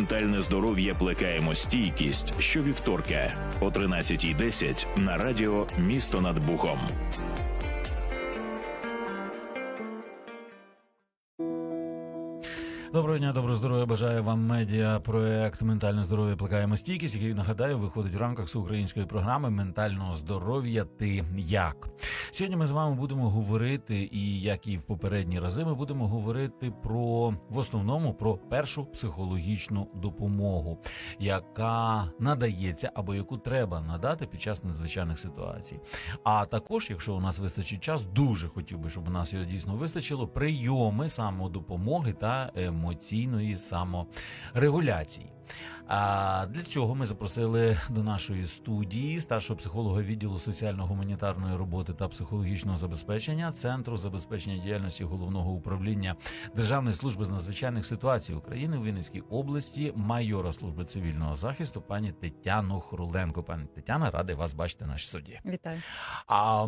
ментальне здоров'я плекаємо стійкість щовівторка о 13.10 на радіо Місто над Бухом. Доброго дня, доброго здоров'я. Бажаю вам медіа проект Ментальне здоров'я плекаємо стійкість, який нагадаю виходить в рамках всеукраїнської програми ментального здоров'я. Ти як сьогодні ми з вами будемо говорити, і як і в попередні рази, ми будемо говорити про в основному про першу психологічну допомогу, яка надається або яку треба надати під час надзвичайних ситуацій. А також, якщо у нас вистачить час, дуже хотів би, щоб у нас його дійсно вистачило. Прийоми самодопомоги та емоційної саморегуляції. А для цього ми запросили до нашої студії старшого психолога відділу соціально-гуманітарної роботи та психологічного забезпечення Центру забезпечення діяльності головного управління Державної служби з надзвичайних ситуацій України у Вінницькій області, майора служби цивільного захисту, пані Тетяну Хруленко. Пані Тетяна, радий вас бачити в нашій студії. Вітаю. А,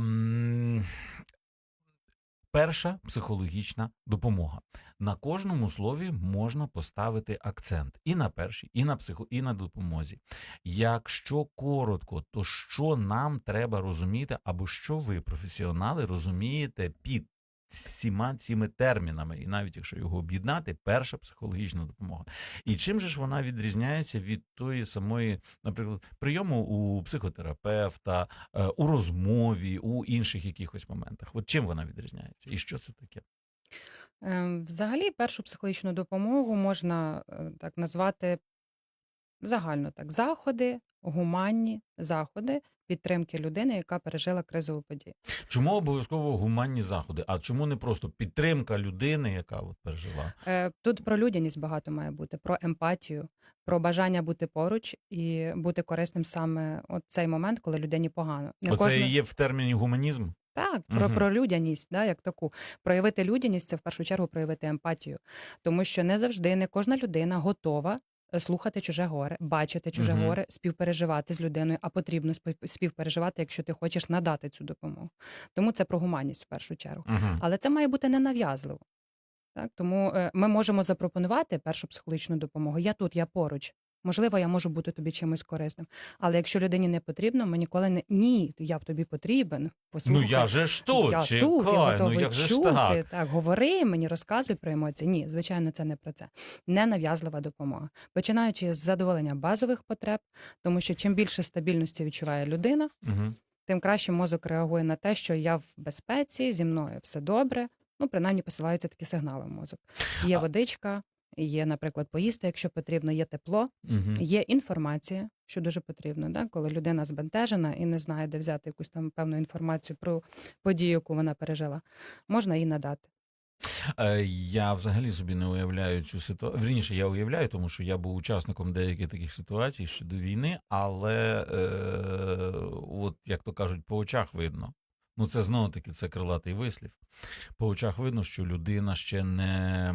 перша психологічна допомога. На кожному слові можна поставити акцент і на першій, і на психо, і на допомозі. Якщо коротко, то що нам треба розуміти, або що ви, професіонали, розумієте під всіма цими термінами, і навіть якщо його об'єднати, перша психологічна допомога. І чим же ж вона відрізняється від тої самої, наприклад, прийому у психотерапевта, е, у розмові, у інших якихось моментах? От чим вона відрізняється? І що це таке? Ем, Взагалі, першу психологічну допомогу можна е, так назвати загально так: заходи, гуманні заходи підтримки людини, яка пережила кризову подію. Чому обов'язково гуманні заходи? А чому не просто підтримка людини, яка от пережила? Е, Тут про людяність багато має бути, про емпатію, про бажання бути поруч і бути корисним саме от цей момент, коли людині погано. Не Оце кожна- і є в терміні гуманізм? Так, про, Мгм. про людяність, да, як таку. Проявити людяність це в першу чергу проявити емпатію. Тому що не завжди, не кожна людина готова е, слухати чуже горе, бачити чуже Мгм. горе, співпереживати з людиною, а потрібно спів- співпереживати, якщо ти хочеш надати цю допомогу. Тому це про гуманність в першу чергу. Угу. Але це має бути ненав'язливо. Так? Тому е, ми можемо запропонувати першу психологічну допомогу. Я тут, я поруч. Можливо, я можу бути тобі чимось корисним. Але якщо людині не потрібно, ми ніколи не ні, я б тобі потрібен. Ну я же ж тут, я чекай, тут, я ну готовий як же ж чути. так? Так. говори мені, розказуй про емоції. Ні, звичайно, це не про це. Ненав'язлива допомога. Починаючи з задоволення базових потреб, тому що чим більше стабільності відчуває людина, Угу. тим краще мозок реагує на те, що я в безпеці, зі мною все добре. Ну, принаймні посилаються такі сигнали в мозок. Є водичка, є, наприклад, поїсти, якщо потрібно, є тепло, Угу. є інформація, що дуже потрібно, да? коли людина збентежена і не знає, де взяти якусь там певну інформацію про подію, яку вона пережила, можна їй надати. Е, Я взагалі собі не уявляю цю ситуацію. Вірніше, я уявляю, тому що я був учасником деяких таких ситуацій ще до війни, але е, от як то кажуть, по очах видно. Ну, це знову таки це крилатий вислів. По очах видно, що людина ще не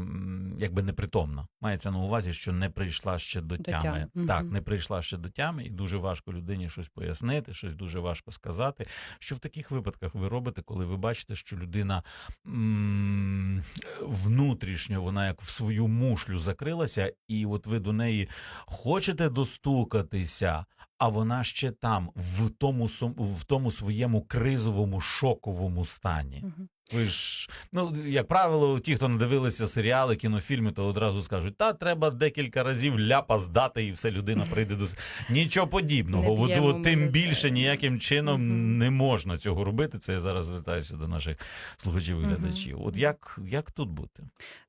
якби непритомна. Мається на увазі, що не прийшла ще до До тями. тями, мгм. Так, не прийшла ще до тями, і дуже важко людині щось пояснити, щось дуже важко сказати. Що в таких випадках ви робите, коли ви бачите, що людина м, внутрішньо вона як в свою мушлю закрилася, і от ви до неї хочете достукатися, а вона ще там, в тому, в тому своєму кризовому шоковому стані. Мгм. Ви ж, ну, як правило, ті, хто не дивилися серіали, кінофільми, то одразу скажуть, та треба декілька разів ляпа здати, і все людина прийде до нічого подібного. От, тим більше ніяким чином не можна цього робити. Це я зараз звертаюся до наших слухачів і глядачів. От як, як тут бути?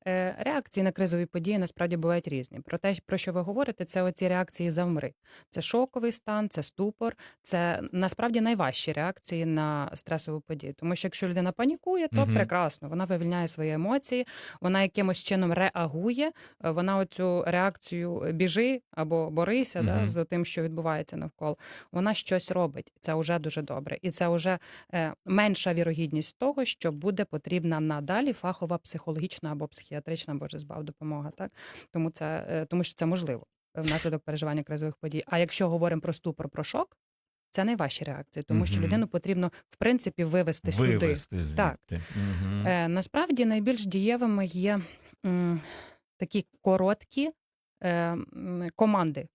Е, Реакції на кризові події насправді бувають різні. Про те, про що ви говорите, це оці реакції завмри. Це шоковий стан, це ступор, це насправді найважчі реакції на стресову подію. Тому що якщо людина панікує, то Мгм. прекрасно. Вона вивільняє свої емоції, вона якимось чином реагує. е, Вона оцю реакцію біжи або борися да, Мгм. з тим, що відбувається навколо. Вона щось робить. Це вже дуже добре. І це вже е, менша вірогідність того, що буде потрібна надалі фахова психологічна або психіатрична, боже збав допомога. Так тому це е, тому, що це можливо е, внаслідок переживання кризових подій. А якщо говоримо про ступор, про шок, це найважчі реакції, тому що людину потрібно в принципі вивести сюди. Звідти. Так. Е, насправді найбільш дієвими є м, такі короткі е, команди.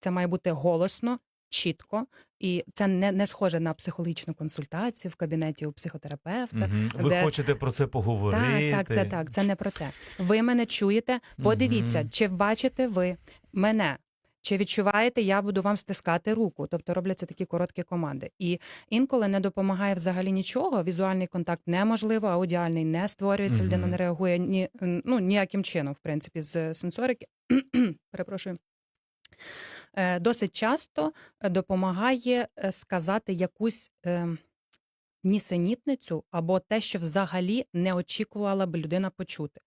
Це має бути голосно, чітко, і це не, не схоже на психологічну консультацію в кабінеті у психотерапевта. Мгм. Ви де- хочете про це поговорити? Так, так, це так. Це не про те. Ви мене чуєте. Подивіться, Мгм. чи бачите ви мене. Чи відчуваєте, я буду вам стискати руку? Тобто робляться такі короткі команди. І інколи не допомагає взагалі нічого. Візуальний контакт неможливо, аудіальний не створюється, Мгм. людина не реагує ні, ну, ніяким чином, в принципі, з сенсорики. Перепрошую. Е, Досить часто е, допомагає е, сказати якусь е, нісенітницю або те, що взагалі не очікувала б людина почути.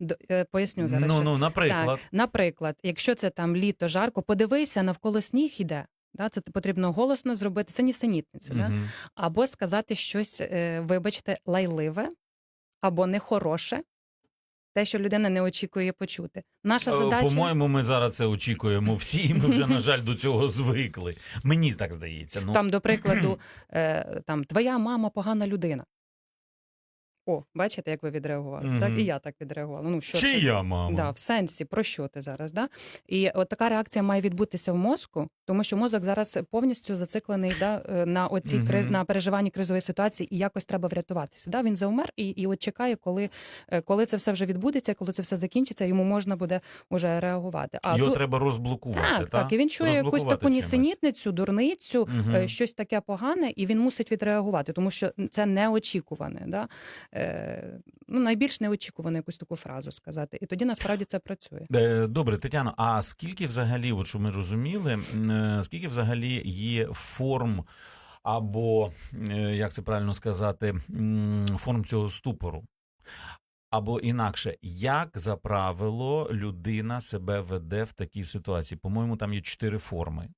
Д- е, Поясню зараз. Ну, що- ну, наприклад. так, наприклад, якщо це там літо жарко, подивися, навколо сніг іде. Да, це потрібно голосно зробити. Це нісенітниця. Да? Або сказати щось, е, вибачте, лайливе або нехороше, те, що людина не очікує почути. Наша Е, задача По-моєму, ми зараз це очікуємо всі, і ми вже, на жаль, до цього звикли. Мені так здається. Ну, там, до прикладу, е, там твоя мама погана людина. О, бачите, як ви відреагували? Мгм. Так і я так відреагувала. Ну що це? Чия мама? Да, в сенсі, про що ти зараз? Да? І от така реакція має відбутися в мозку, тому що мозок зараз повністю зациклений да, е, на оцій Мгм. криз, на переживанні кризової ситуації, і якось треба врятуватися. Да? Він заумер і, і от чекає, коли, е, коли це все вже відбудеться, коли це все закінчиться, йому можна буде вже реагувати. А Його тут- треба розблокувати. так, та? так, і він чує якусь Розблокувати таку чимось. нісенітницю, дурницю, Мгм. е, щось таке погане, і він мусить відреагувати, тому що це неочікуване. Да? Е, ну, найбільш неочікувану якусь таку фразу сказати. І тоді насправді це працює. Е, Добре, Тетяно, а скільки взагалі, от що ми розуміли, е, скільки взагалі є форм або, е, як це правильно сказати, форм цього ступору? Або інакше, як за правило людина себе веде в такій ситуації? По-моєму, там є чотири форми.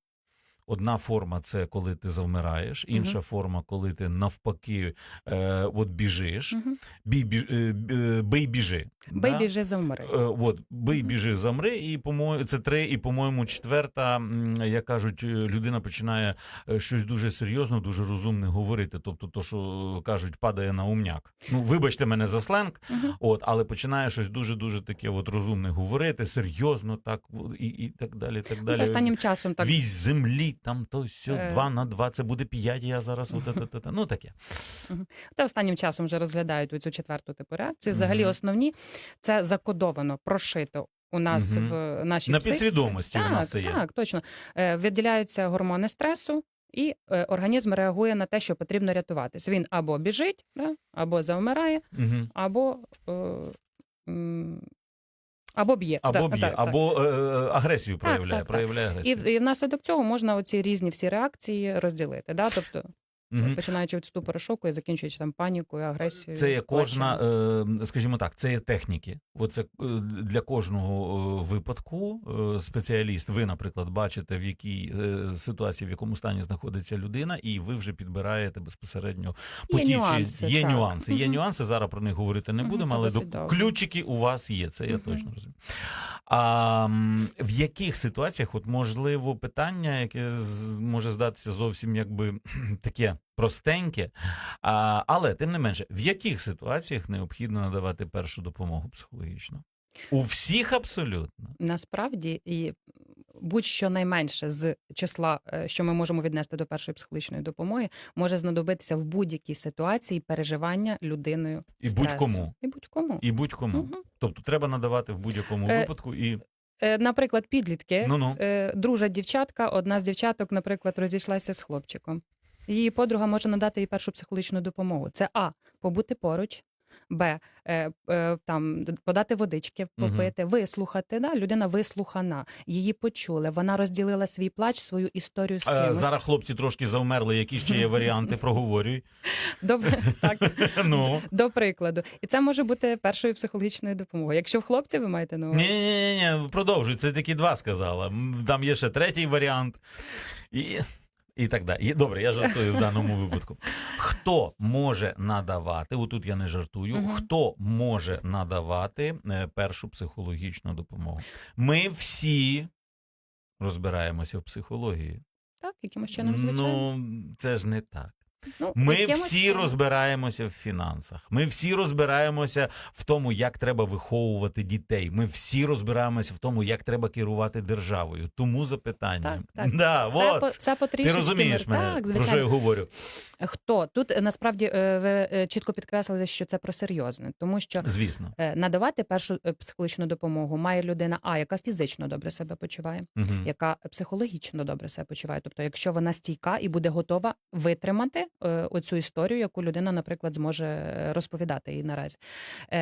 Одна форма це коли ти завмираєш, інша Мгм. форма, коли ти навпаки е, от біжиш, Угу. бій, бі, е, бий біжи. Бей да? біжи завмри. Е, От, бий, Мгм. біжи, замри, і по це три, і по-моєму, четверта, як кажуть, е, людина починає е, щось дуже серйозно, дуже розумне говорити. Тобто, то, що кажуть, падає на умняк. Ну, вибачте мене за сленг, Угу. от, але починає щось дуже дуже таке от розумне говорити, серйозно, так і, і так далі. Так далі. Це останнім часом так. Вісь землі, там то сьо, Е. два на два, це буде п'ять, я зараз ну таке. Це останнім часом вже розглядають цю четверту типу реакцію. Взагалі, основні це закодовано, прошито. У нас Мгм. в нашій На психіці. підсвідомості у нас це є. Так, точно. Е, Виділяються гормони стресу, і е, організм реагує на те, що потрібно рятуватись. Він або біжить, да, або завмирає, Угу. або. Е, або б'є. Або б'є, так, так. або так. е, агресію проявляє, так, так. проявляє так. агресію. і внаслідок цього можна оці різні всі реакції розділити. Да? Тобто, Мгм. починаючи від ступору шоку і закінчуючи там панікою, агресією. Це є кожна, е, скажімо так, це є техніки. Оце е, для кожного випадку спеціаліст. Ви, наприклад, бачите, в якій ситуації, в якому стані знаходиться людина, і ви вже підбираєте безпосередньо по Є нюанси, є так. нюанси. Є нюанси. Зараз про них говорити не будемо, але до довго. ключики у вас є. Це я точно розумію. А в яких ситуаціях, от можливо, питання, яке може здатися зовсім якби таке простеньке, а, але тим не менше, в яких ситуаціях необхідно надавати першу допомогу психологічну? У всіх абсолютно. Насправді, і будь-що найменше з числа, е, що ми можемо віднести до першої психологічної допомоги, може знадобитися в будь-якій ситуації переживання людиною. І стресу. будь-кому. І будь-кому. І будь-кому. Мгм. Тобто треба надавати в будь-якому Е, випадку і Е, Наприклад, підлітки. ну-ну. Е, Дружать дівчатка, одна з дівчаток, наприклад, розійшлася з хлопчиком. Її подруга може надати їй першу психологічну допомогу. Це А. Побути поруч, Б. Е, е, там подати водички, попити, вислухати. Да? Людина вислухана, її почули. Вона розділила свій плач, свою історію з Е, кимось. Зараз хлопці трошки завмерли, які ще є варіанти, проговорюй. Добре, так. Ну. До прикладу. І це може бути першою психологічною допомогою. Якщо в хлопців ви маєте на увазі. Ні, ні, ні, продовжуй. Це тільки два сказала. Там є ще третій варіант. І, і так далі. Добре, я жартую в даному випадку. Хто може надавати, отут я не жартую, Угу. хто може надавати е, першу психологічну допомогу? Ми всі розбираємося в психології. Так, якимось чином, звичайно. Ну, це ж не так. Ну, Ми всі чином. розбираємося в фінансах. Ми всі розбираємося в тому, як треба виховувати дітей. Ми всі розбираємося в тому, як треба керувати державою. Тому запитання. Так, так. Да, Все, от. по- все Ти розумієш мене, Так, про що я говорю? Хто? Тут е, насправді е, ви е, чітко підкреслили, що це про серйозне, тому що Звісно. надавати першу психологічну допомогу має людина, а яка фізично добре себе почуває, Мгм. яка психологічно добре себе почуває. Тобто, якщо вона стійка і буде готова витримати оцю історію, яку людина, наприклад, зможе розповідати їй наразі,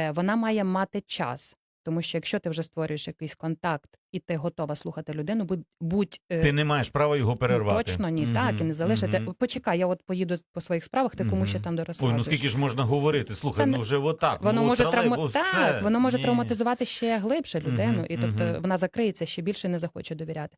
вона має мати час. Тому що якщо ти вже створюєш якийсь контакт і ти готова слухати людину, будь будь е, Ти не маєш права його перервати. Точно ні, Мгм, так і не залишити. мгм. Почекай, я от поїду по своїх справах, ти кому ще там дорозказуєш. ну скільки ж можна говорити? Слухай, Це ну вже отак. Воно ну, може тралей, так, все. воно може Ні. травматизувати ще глибше людину, Мгм, і тобто мгм. вона закриється ще більше не захоче довіряти.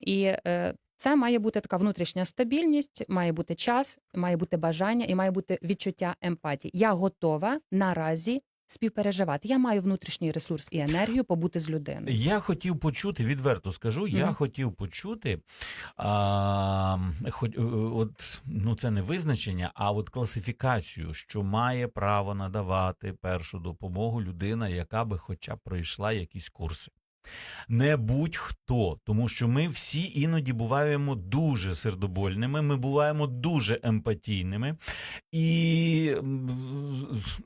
І е, це має бути така внутрішня стабільність, має бути час, має бути бажання і має бути відчуття емпатії. Я готова наразі співпереживати. Я маю внутрішній ресурс і енергію побути з людиною. Я хотів почути, відверто скажу, я Мгм. хотів почути, а, хоч, е, от, ну це не визначення, а от класифікацію, що має право надавати першу допомогу людина, яка би хоча б пройшла якісь курси. Не будь-хто, тому що ми всі іноді буваємо дуже сердобольними, ми буваємо дуже емпатійними, і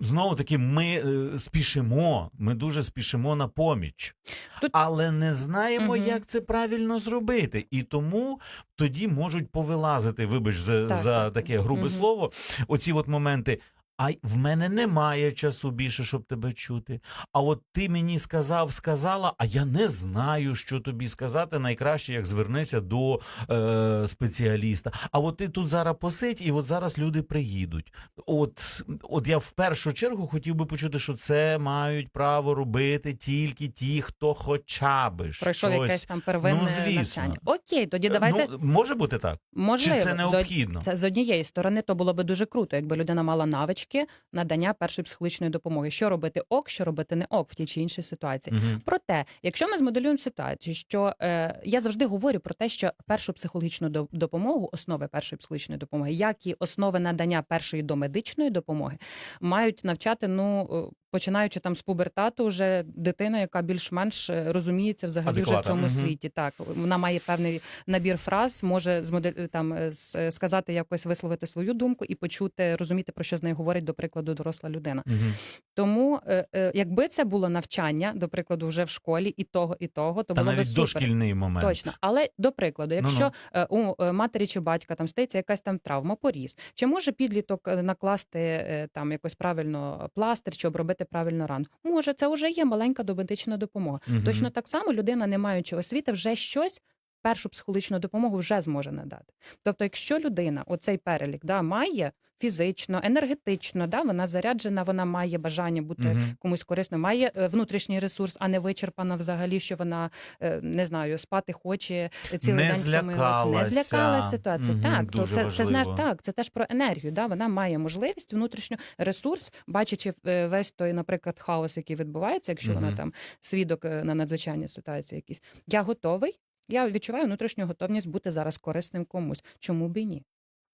знову таки ми е, спішимо, ми дуже спішимо на поміч, Тут- але не знаємо, Мгм. як це правильно зробити. І тому тоді можуть повилазити, вибач за, Так, за так. таке грубе Мгм. слово, оці от моменти. А в мене немає часу більше, щоб тебе чути. А от ти мені сказав, сказала, а я не знаю, що тобі сказати. Найкраще, як звернися до е, спеціаліста. А от ти тут зараз посидь, і от зараз люди приїдуть. От, от я в першу чергу хотів би почути, що це мають право робити тільки ті, хто хоча би Пройшов щось. якесь там первинне Ну, звісно. навчання. Окей, тоді давайте Ну, може бути так? можливо Чи це з- необхідно? Це з однієї сторони, то було би дуже круто, якби людина мала навички надання першої психологічної допомоги. Що робити ок, що робити не ок в тій чи іншій ситуації. Угу. Проте, якщо ми змоделюємо ситуацію, що е, я завжди говорю про те, що першу психологічну до- допомогу, основи першої психологічної допомоги, як і основи надання першої домедичної допомоги, мають навчати, ну е, починаючи там з пубертату, вже дитина, яка більш-менш е, розуміється взагалі вже в цьому мгм. світі. Так, вона має певний набір фраз, може змодель там е, сказати якось висловити свою думку і почути, розуміти про що з нею говорить, до прикладу, доросла людина. Мгм. Тому, е, е, якби це було навчання, до прикладу, вже в школі і того, і того, то Та було навіть дошкільний момент. Точно, але до прикладу, якщо Ну-ну. е, у е, матері чи батька там стається якась там травма, поріз, чи може підліток е, накласти е, там якось правильно пластир чи обробити правильно рану? Може, це вже є маленька домедична допомога. Угу. Точно так само людина, не маючи освіти, вже щось. Першу психологічну допомогу вже зможе надати. Тобто, якщо людина оцей перелік да, має фізично, енергетично, да, вона заряджена, вона має бажання бути Мгм. комусь корисною, має е, внутрішній ресурс, а не вичерпана взагалі, що вона е, не знаю, спати хоче е, цілий Не день не злякалася. ситуації. Мгм, Так, то це, це знаєш, так, це теж про енергію. Да? Вона має можливість внутрішню ресурс, бачачи весь той, наприклад, хаос, який відбувається, якщо вона там свідок на надзвичайній ситуації якісь. Я готовий. Я відчуваю внутрішню готовність бути зараз корисним комусь. Чому б і ні?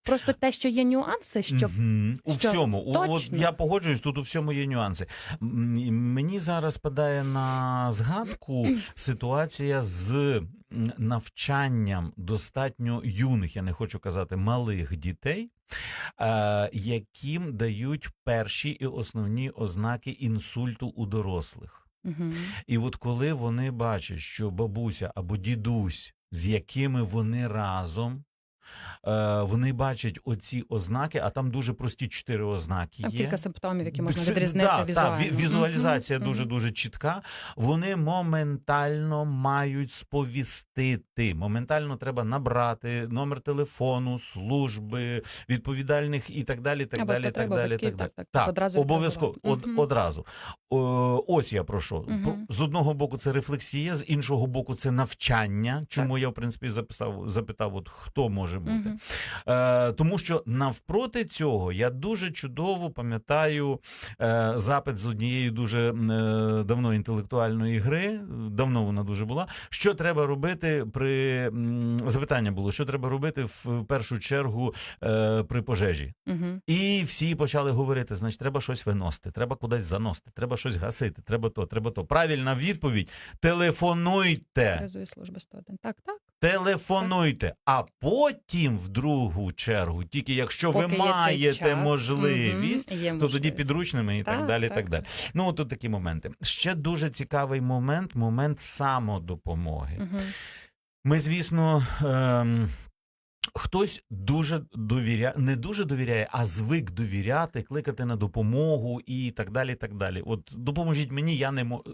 Просто те, що є нюанси, що Мгм. у що всьому. У- От я погоджуюсь, тут у всьому є нюанси. Мені зараз спадає на згадку ситуація з навчанням достатньо юних, я не хочу казати малих дітей, е, яким дають перші і основні ознаки інсульту у дорослих. І от коли вони бачать, що бабуся або дідусь, з якими вони разом, вони бачать оці ознаки, а там дуже прості чотири ознаки там є. кілька симптомів, які можна відрізнити да, візуально. Візуалізація дуже дуже чітка. Вони моментально мають сповістити. Моментально треба набрати номер телефону, служби, відповідальних і так далі. Так Або далі, так далі, батьків, так далі. так, так, одразу обов'язково од, одразу. О, ось я про що. Мгм. З одного боку, це рефлексія, з іншого боку, це навчання. Чому я в принципі записав, запитав, от хто може бути. Е, тому що навпроти цього я дуже чудово пам'ятаю е, запит з однієї дуже е, давно інтелектуальної гри. Давно вона дуже була. Що треба робити при запитання було, що треба робити в першу чергу е, при пожежі? Мгм. І всі почали говорити: значить, треба щось виносити, треба кудись заносити, треба щось гасити, треба то, треба то. Правильна відповідь: телефонуйте. Служби 101. Так, так. Телефонуйте, а потім, в другу чергу, тільки якщо Поки ви маєте час. можливість, угу, то тоді підручними і так, Так, далі. так, так далі. Ну, тут такі моменти. Ще дуже цікавий момент момент самодопомоги. Угу. Ми, звісно. Хтось дуже довіряє, не дуже довіряє, а звик довіряти, кликати на допомогу і так далі. так далі. От допоможіть мені, я не можу.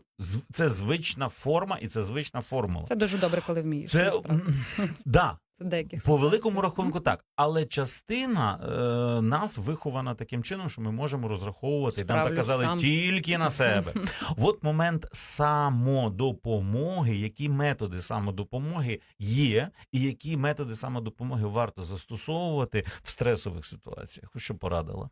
Це звична форма і це звична формула. Це дуже добре, коли вмієш. Це да, В деяких по великому рахунку так. Але частина е, нас вихована таким чином, що ми можемо розраховувати. і Нам так казали сам. тільки на себе. От момент самодопомоги, які методи самодопомоги є, і які методи самодопомоги варто застосовувати в стресових ситуаціях. Що порадила?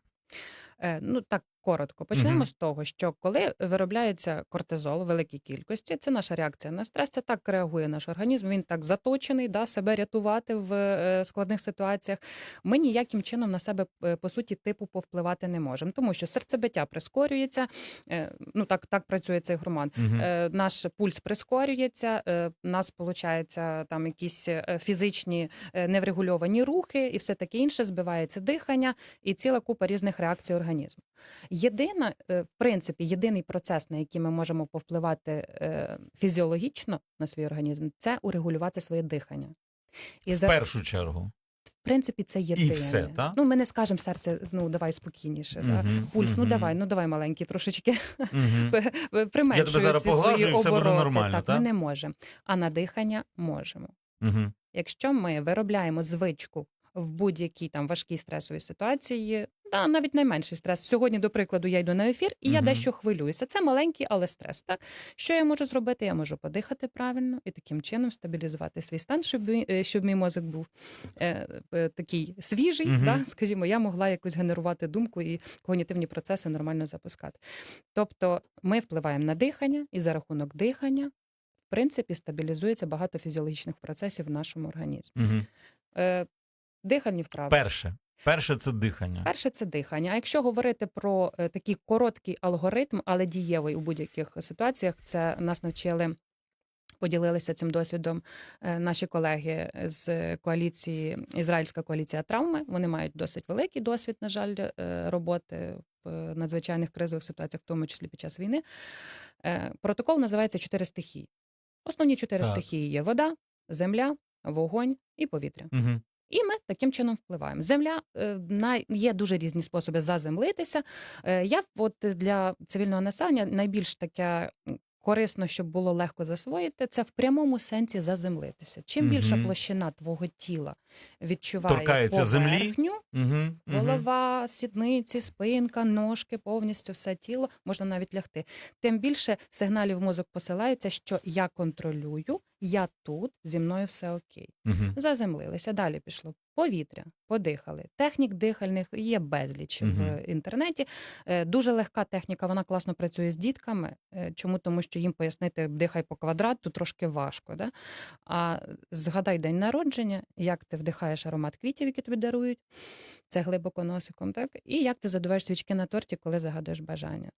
Е, Ну так коротко. Почнемо Мгм. з того, що коли виробляється кортизол у великій кількості, це наша реакція на стрес. Це так реагує наш організм. Він так заточений, да, себе рятувати в е, складних ситуаціях. Ми ніяким чином на себе е, по суті типу повпливати не можемо, тому що серцебиття прискорюється. е, Ну так, так працює цей гормон. Мгм. Е, Наш пульс прискорюється, е, нас виходить там якісь е, фізичні е, неврегульовані рухи, і все таке інше збивається дихання і ціла купа різних реакцій організму. Єдина, е, в принципі, єдиний процес, на який ми можемо повпливати е, фізіологічно на свій організм, це урегулювати своє дихання. І В за першу чергу. в принципі, це єдине. все, та? Ну, ми не скажемо серце, ну давай спокійніше. Да? Мгм, Пульс, ну давай, ну давай маленький трошечки мгм. применшують Я тебе зараз поглажу, і все буде нормально, Так, та? ми не можемо. А на дихання можемо. Мгм. Якщо ми виробляємо звичку в будь-якій там важкій стресовій ситуації, та навіть найменший стрес. Сьогодні, до прикладу, я йду на ефір і я дещо хвилююся. Це маленький, але стрес. Так що я можу зробити? Я можу подихати правильно і таким чином стабілізувати свій стан, щоб е, щоб мій мозок був е, е, такий свіжий. Мгм. Да? Скажімо, я могла якось генерувати думку і когнітивні процеси нормально запускати. Тобто, ми впливаємо на дихання, і за рахунок дихання, в принципі, стабілізується багато фізіологічних процесів в нашому організмі. Мгм. Е, дихальні вправи. Перше. Перше це дихання. Перше це дихання. А якщо говорити про е, такий короткий алгоритм, але дієвий у будь-яких ситуаціях, це нас навчили. Поділилися цим досвідом е, наші колеги з коаліції Ізраїльська коаліція травми. Вони мають досить великий досвід, на жаль, е, роботи в надзвичайних кризових ситуаціях, в тому числі під час війни. Протокол називається чотири стихії. Основні чотири Так. стихії є вода, земля, вогонь і повітря. Угу. І ми таким чином впливаємо. Земля е, є дуже різні способи заземлитися. Е, Я от для цивільного населення найбільш таке корисно, щоб було легко засвоїти, це в прямому сенсі заземлитися. Чим більша площина твого тіла відчуває Торкається землі? поверхню, Угу. голова, сідниці, спинка, ножки, повністю все тіло, можна навіть лягти. Тим більше сигналів мозок посилається, що я контролюю, я тут, зі мною все окей. Угу. Заземлилися, далі пішло. Повітря, подихали. Технік дихальних є безліч Мгм. в інтернеті. Е, Дуже легка техніка, вона класно працює з дітками. Е, Чому? Тому що їм пояснити дихай по квадрату трошки важко. Да? А згадай день народження, як ти вдихаєш аромат квітів, які тобі дарують, це глибоко носиком, так? І як ти задуваєш свічки на торті, коли загадуєш бажання.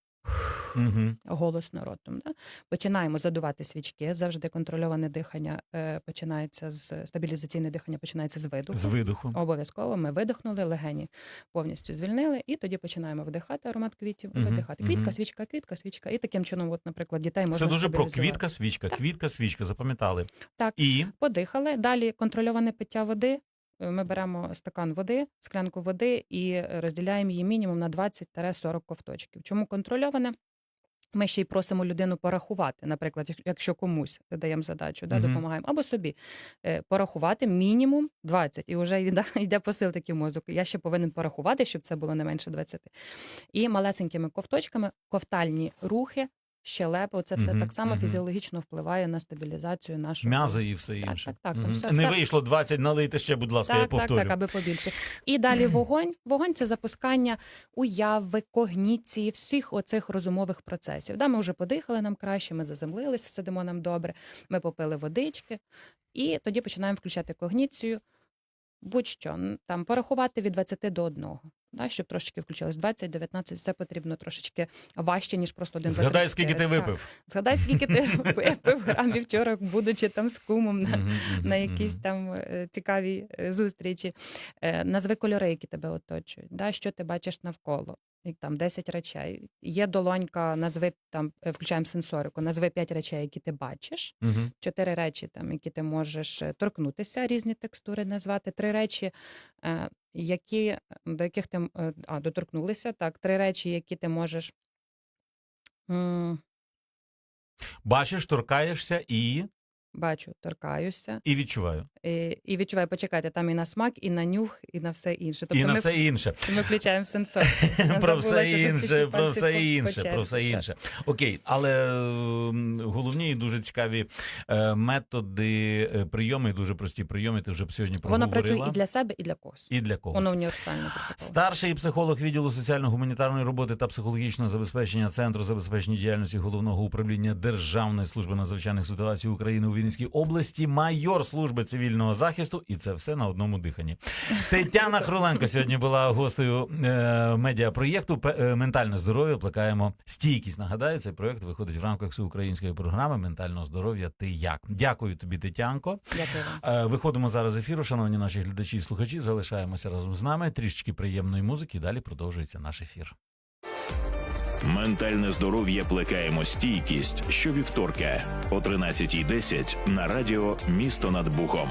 Угу. Голосно ротом. Да? Починаємо задувати свічки. Завжди контрольоване дихання е, починається з стабілізаційне дихання починається з видуху. З видуху. Обов'язково ми видихнули, легені повністю звільнили, і тоді починаємо вдихати аромат квітів, видихати. Квітка, свічка, квітка, свічка. І таким чином, от, наприклад, дітей Це дуже про квітка, свічка, Так. квітка, свічка. Запам'ятали. Так. І Подихали. Далі контрольоване пиття води. Ми беремо стакан води, склянку води і розділяємо її мінімум на 20-40 ковточків. Чому контрольоване? Ми ще й просимо людину порахувати, наприклад, якщо комусь даємо задачу, да, допомагаємо, або собі е, порахувати мінімум 20. І вже йде, йде посил такий в мозок. Я ще повинен порахувати, щоб це було не менше 20. І малесенькими ковточками ковтальні рухи щелепа, це все Мгм, так само мгм. фізіологічно впливає на стабілізацію нашого М'язи і все Так, інше. так, так, там Мгм. все- Не все- вийшло 20, налийте ще, будь ласка, я Так, так, повторю. так, аби побільше. І далі вогонь. Вогонь це запускання уяви, когніції, всіх оцих розумових процесів. Да, ми вже подихали нам краще, ми заземлилися, сидимо нам добре, ми попили водички, і тоді починаємо включати когніцію. Будь-що н- там порахувати від 20 до 1, да, щоб трошечки включилось. 20, 19, все потрібно трошечки важче, ніж просто один. Згадай, скільки чотири. ти Так. випив. Згадай, скільки ти випив грамів вчора, будучи там з кумом на, на якісь там е, цікаві е, зустрічі. Е, Назви кольори, які тебе оточують. Да? Що ти бачиш навколо? І там 10 речей. Є долонька, назви там, включаємо сенсорику, назви 5 речей, які ти бачиш, Мгм. чотири речі, там, які ти можеш торкнутися, різні текстури назвати, три речі, які, до яких ти е, а, доторкнулися, так, три речі, які ти можеш. Бачиш, торкаєшся і, Бачу, торкаюся. і відчуваю. І, і відчуваю, почекайте, там і на смак, і на нюх, і на все інше. Тобто і на ми, все інше. ми включаємо сенсор. про все забулася, що всі ці інше, про пальці все інше, по про все так. інше. Окей, але головні і дуже цікаві е, методи, е, прийоми, дуже прості прийоми. Ти вже сьогодні Воно проговорила. працює і для себе, і для когось. і для когось. Воно універсальне. Старший психолог відділу соціально-гуманітарної роботи та психологічного забезпечення Центру забезпечення діяльності головного управління Державної служби надзвичайних ситуацій України у Вінницькій області, майор служби цивільного захисту, і це все на одному диханні. Тетяна Хроленко сьогодні була гостею е, медіапроєкту е, Ментальне здоров'я. Плекаємо стійкість. Нагадаю, цей проєкт виходить в рамках всеукраїнської програми ментального здоров'я. Ти як? Дякую тобі, Тетянко. Дякую. Е, Виходимо зараз з ефіру, шановні наші глядачі і слухачі. Залишаємося разом з нами. Трішечки приємної музики. і Далі продовжується наш ефір. Ментальне здоров'я плекаємо стійкість щовівторка о 13.10 на радіо Місто над Бухом.